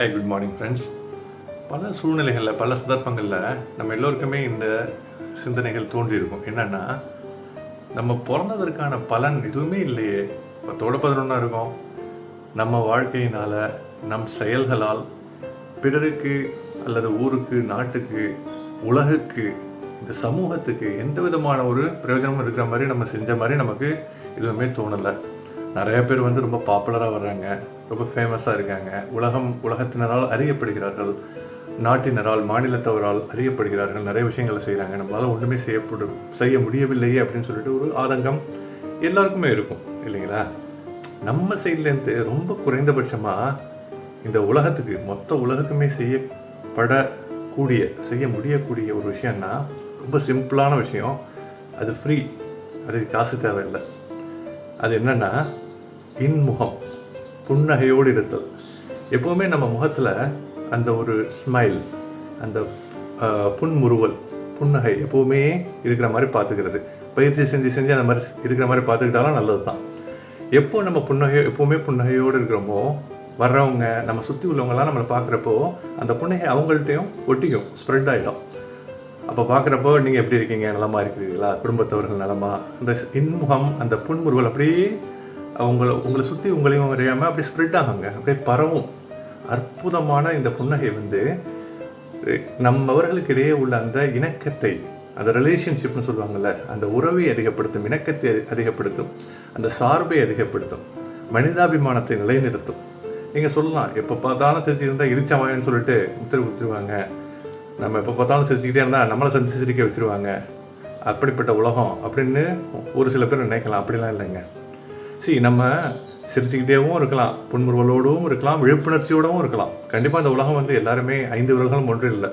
Hi good morning friends பல சூழ்நிலைகளில் பல சந்தர்ப்பங்களில் நம்ம எல்லோருக்குமே இந்த சிந்தனைகள் தோன்றியிருக்கும். என்னென்னா நம்ம பிறந்ததற்கான பலன் எதுவுமே இல்லையே. பத்தோட பதினொன்றா இருக்கோம். நம்ம வாழ்க்கையினால் நம் செயல்களால் பிறருக்கு அல்லது ஊருக்கு நாட்டுக்கு உலகுக்கு இந்த சமூகத்துக்கு எந்த விதமான ஒரு பிரயோஜனமும் இருக்கிற மாதிரி நம்ம செஞ்ச மாதிரி நமக்கு எதுவுமே தோணலை. நிறைய பேர் வந்து ரொம்ப பாப்புலராக வர்றாங்க ரொம்ப ஃபேமஸாக இருக்காங்க. உலகம் உலகத்தினரால் அறியப்படுகிறார்கள். நாட்டினரால் மாநிலத்தவரால் அறியப்படுகிறார்கள். நிறைய விஷயங்களை செய்கிறாங்க நம்மளால் ஒன்றுமே செய்யப்படும் செய்ய முடியவில்லையே அப்படின்னு சொல்லிட்டு ஒரு ஆதங்கம் எல்லாருக்குமே இருக்கும் இல்லைங்களா? நம்ம சைட்லேருந்து ரொம்ப குறைந்தபட்சமாக இந்த உலகத்துக்கு மொத்த உலகத்துக்குமே செய்யப்படக்கூடிய செய்ய முடியக்கூடிய ஒரு விஷயம்னா ரொம்ப சிம்பிளான விஷயம். அது ஃப்ரீ அதுக்கு காசு தேவையில்லை. அது என்னன்னா இன்முகம் புன்னகையோடு இருத்தல் எப்போவுமே நம்ம முகத்தில் அந்த ஒரு ஸ்மைல் அந்த புன்முறுவல் புன்னகை எப்போவுமே இருக்கிற மாதிரி பார்த்துக்கிறது பயிற்சி செஞ்சு செஞ்சு அந்த மாதிரி இருக்கிற மாதிரி பார்த்துக்கிட்டாலும் நல்லது தான் எப்போ நம்ம புன்னகை எப்போவுமே புன்னகையோடு இருக்கிறோமோ வர்றவங்க நம்ம சுற்றி உள்ளவங்களாம் நம்மளை பார்க்குறப்போ அந்த புன்னகை அவங்கள்ட்டையும் ஒட்டிக்கும் ஸ்ப்ரெட் ஆகிடும் அப்போ பார்க்குறப்போ நீங்கள் எப்படி இருக்கீங்க? நலமாக இருக்கிறீங்களா குடும்பத்தவர்கள் நலமா? அந்த இன்முகம் அந்த புன்முறுவல் அப்படியே உங்களை உங்களை சுற்றி உங்களையும் அறியாமல் அப்படியே ஸ்ப்ரெட் ஆகுங்க. அப்படியே பரவும். அற்புதமான இந்த புன்னகை வந்து அஹ், நம்மவர்களுக்கு இடையே உள்ள அந்த இணக்கத்தை அந்த ரிலேஷன்ஷிப்னு சொல்லுவாங்கள்ல அந்த உறவை அதிகப்படுத்தும் இணக்கத்தை அதி- அதிகப்படுத்தும் அந்த சார்பை அதிகப்படுத்தும் மனிதாபிமானத்தை நிலைநிறுத்தும். நீங்கள் சொல்லலாம் எப்போ பார்த்தாலும் இருந்தால் இடிச்சவாயன்னு சொல்லிட்டு உத்தரவு கொடுத்துருவாங்க. நம்ம எப்போ பார்த்தாலும் சிரிச்சுக்கிட்டே இருந்தால் நம்மளை சந்தி சிரிக்க வச்சுருவாங்க. அப்படிப்பட்ட உலகம் அப்படின்னு ஒரு சில பேர் நினைக்கலாம். அப்படிலாம் இல்லைங்க. சி நம்ம சிரிச்சுக்கிட்டேவும் இருக்கலாம். புன்முறுவலோடவும் இருக்கலாம். விழிப்புணர்ச்சியோடவும் இருக்கலாம். கண்டிப்பாக இந்த உலகம் வந்து எல்லாருமே ஐந்து விரல்களும் ஒன்றும் இல்லை.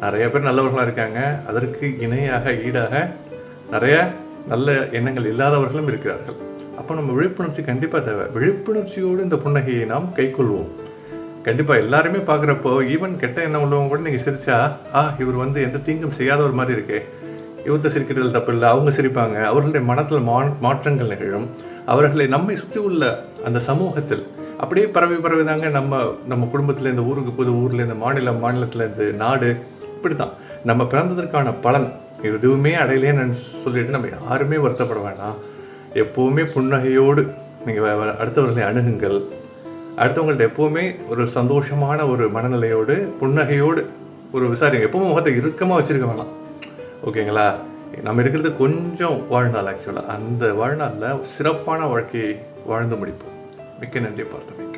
நிறைய பேர் நல்லவர்களாக இருக்காங்க. அதற்கு இணையாக ஈடாக நிறைய நல்ல எண்ணங்கள் இல்லாதவர்களும் இருக்கிறார்கள். அப்போ நம்ம விழிப்புணர்ச்சி கண்டிப்பாக தேவை. விழிப்புணர்ச்சியோடு இந்த புன்னகையை நாம் கைக்கொள்வோம். கண்டிப்பாக எல்லாருமே பார்க்குறப்போ ஈவன் கெட்ட எண்ணம் உள்ளவங்க கூட நீங்கள் சிரிச்சா ஆ இவர் வந்து எந்த தீங்கும் செய்யாத ஒரு மாதிரி இருக்கே. இவர்கிட்ட சிரிக்கிறதுல தப்பு இல்லை அவங்க சிரிப்பாங்க. அவர்களுடைய மனத்தில் மா மாற்றங்கள் நிகழும். அவர்களை நம்மை சுற்றி உள்ள அந்த சமூகத்தில் அப்படியே பரவி பரவி தாங்க நம்ம நம்ம குடும்பத்தில் இந்த ஊருக்கு புது ஊரில் இந்த மாநிலம் மாநிலத்தில் இந்த நாடு. இப்படி தான் நம்ம பிறந்ததற்கான பலன் எதுவுமே அடையலேன்னு சொல்லிட்டு நம்ம யாருமே வருத்தப்பட வேணாம். எப்போவுமே புன்னகையோடு நீங்கள் அடுத்தவர்களை அணுகுங்கள். அடுத்தவங்கள்ட்ட எப்போவுமே ஒரு சந்தோஷமான ஒரு மனநிலையோடு புன்னகையோடு ஒரு விசாரிங்க. எப்பவும் முகத்தை இறுக்கமாக வச்சுருக்க வேணாம். ஓகேங்களா? நம்ம இருக்கிறது கொஞ்சம் வாழ்நாள் ஆக்சுவலாக அந்த வாழ்நாளில் சிறப்பான வாழ்க்கையை வாழ்ந்து முடிப்போம். மிக்க நன்றி பார்த்தமைக்கு